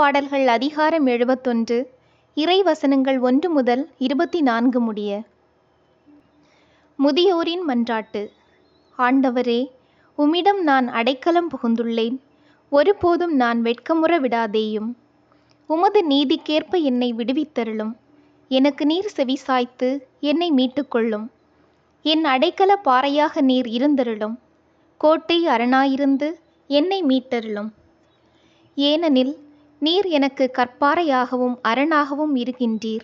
பாடல்கள் அதிகாரம் எழுபத்தொன்று இறைவசனங்கள் ஒன்று முதல் இருபத்தி நான்கு முடிய. முதியோரின் மன்றாட்டு. ஆண்டவரே உம்மிடம் நான் அடைக்கலம் புகுந்துள்ளேன். ஒருபோதும் நான் வெட்கமுற விடாதேயும். உமது நீதிக்கேற்ப என்னை விடுவித்தருளும். எனக்கு நீர் செவிசாய்த்து என்னை மீட்டுக்கொள்ளும். என் அடைக்கல பாறையாக நீர் இருந்தருளும். கோட்டை அரணாயிருந்து என்னை மீட்டருளும். ஏனெனில் நீர் எனக்கு கற்பாறையாகவும் அரணாகவும் இருக்கின்றீர்.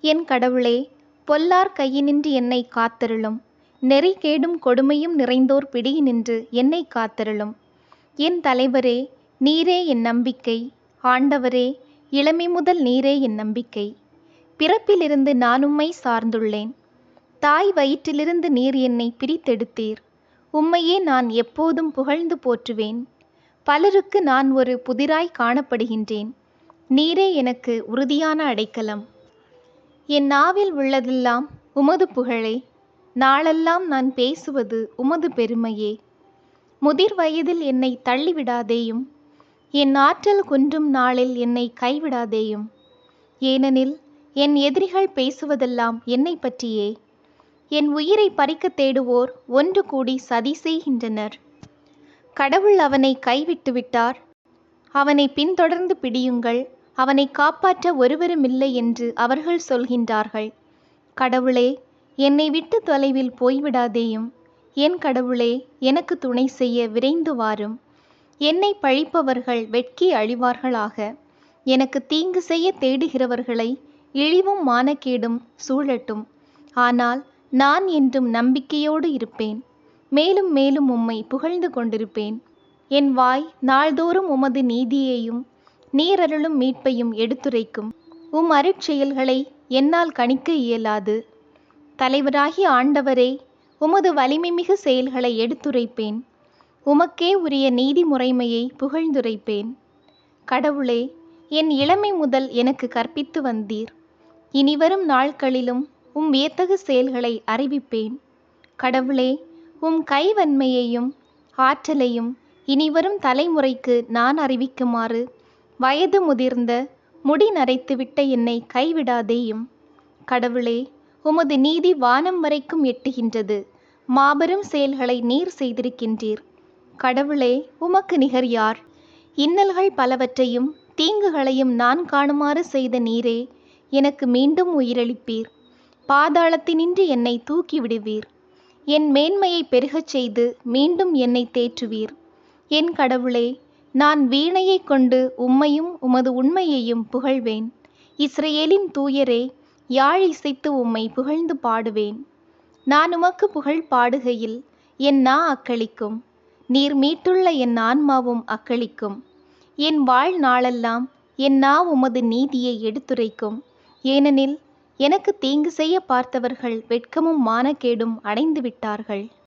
என் கடவுளே பொல்லார் கையினின்று என்னை காத்தருளும். நெறி கேடும் கொடுமையும் நிறைந்தோர் பிடியினின்று என்னை காத்தருளும். என் தலைவரே நீரே என் நம்பிக்கை. ஆண்டவரே இளமை முதல் நீரே என் நம்பிக்கை. பிறப்பிலிருந்து நான் உம்மை சார்ந்துள்ளேன். தாய் வயிற்றிலிருந்து நீர் என்னை பிரித்தெடுத்தீர். உம்மையே நான் எப்போதும் புகழ்ந்து போற்றுவேன். பலருக்கு நான் ஒரு புதிராய் காணப்படுகின்றேன். நீரே எனக்கு உறுதியான அடைக்கலம். என் நாவில் உள்ளதெல்லாம் உமது புகழே. நாளெல்லாம் நான் பேசுவது உமது பெருமையே. முதிர் வயதில் என்னை தள்ளிவிடாதேயும் என் ஆற்றல் குன்றும் நாளில் என்னை கைவிடாதேயும். ஏனெனில் என் எதிரிகள் பேசுவதெல்லாம் என்னை பற்றியே. என் உயிரை பறிக்க தேடுவோர் ஒன்று கூடி சதி செய்கின்றனர். கடவுள் அவனை கைவிட்டு விட்டார் அவனை பின்தொடர்ந்து பிடியுங்கள். அவனை காப்பாற்ற ஒருவருமில்லை என்று அவர்கள் சொல்கின்றார்கள். கடவுளே என்னை விட்டு தொலைவில் போய்விடாதேயும். என் கடவுளே எனக்கு துணை செய்ய விரைந்து வாரும். என்னை பழிப்பவர்கள் வெட்கி அழிவார்களாக. எனக்கு தீங்கு செய்ய தேடுகிறவர்களை இழிவும் மானக்கேடும் சூழட்டும். ஆனால் நான் என்றும் நம்பிக்கையோடு இருப்பேன். மேலும் மேலும் உம்மை புகழ்ந்து கொண்டிருப்பேன். என் வாய் நாள்தோறும் உமது நீதியையும் நீரருளும் மீட்பையும் எடுத்துரைக்கும். உம் அருட்செயல்களை என்னால் கணிக்க இயலாது. தலைவராகி ஆண்டவரே உமது வலிமைமிகு செயல்களை எடுத்துரைப்பேன். உமக்கே உரிய நீதி முறைமையை புகழ்ந்துரைப்பேன். கடவுளே என் இளமை முதல் எனக்கு கற்பித்து வந்தீர். இனிவரும் நாட்களிலும் உம் வியத்தகு செயல்களை அறிவிப்பேன். கடவுளே உம் கைவன்மையையும் ஆற்றலையும் இனிவரும் தலைமுறைக்கு நான் அறிவிக்குமாறு வயது முதிர்ந்த முடி நரைத்துவிட்ட என்னை கைவிடாதேயும். கடவுளே உமது நீதி வானம் வரைக்கும் எட்டுகின்றது. மாபெரும் செயல்களை நீர் செய்திருக்கின்றீர். கடவுளே உமக்கு நிகர் யார்? இன்னல்கள் பலவற்றையும் தீங்குகளையும் நான் காணுமாறு செய்த நீரே எனக்கு மீண்டும் உயிரளிப்பீர். பாதாளத்தினின்று என்னை தூக்கி விடுவீர். என் மேன்மையை பெருகச் செய்து மீண்டும் என்னை தேற்றுவீர். என் கடவுளே நான் வீணையை கொண்டு உம்மையும் உமது உண்மையையும் புகழ்வேன். இஸ்ரேலின் தூயரே யாழ் இசைத்து உம்மை புகழ்ந்து பாடுவேன். நான் உமக்கு புகழ் பாடுகையில் என் நா அக்களிக்கும். நீர் மீட்டுள்ள என் ஆன்மாவும் அக்களிக்கும். என் வாழ்நாளெல்லாம் என் நா உமது நீதியை எடுத்துரைக்கும். ஏனெனில் எனக்கு தீங்கு செய்ய பார்த்தவர்கள் வெட்கமும் மானக்கேடும் அடைந்து விட்டார்கள்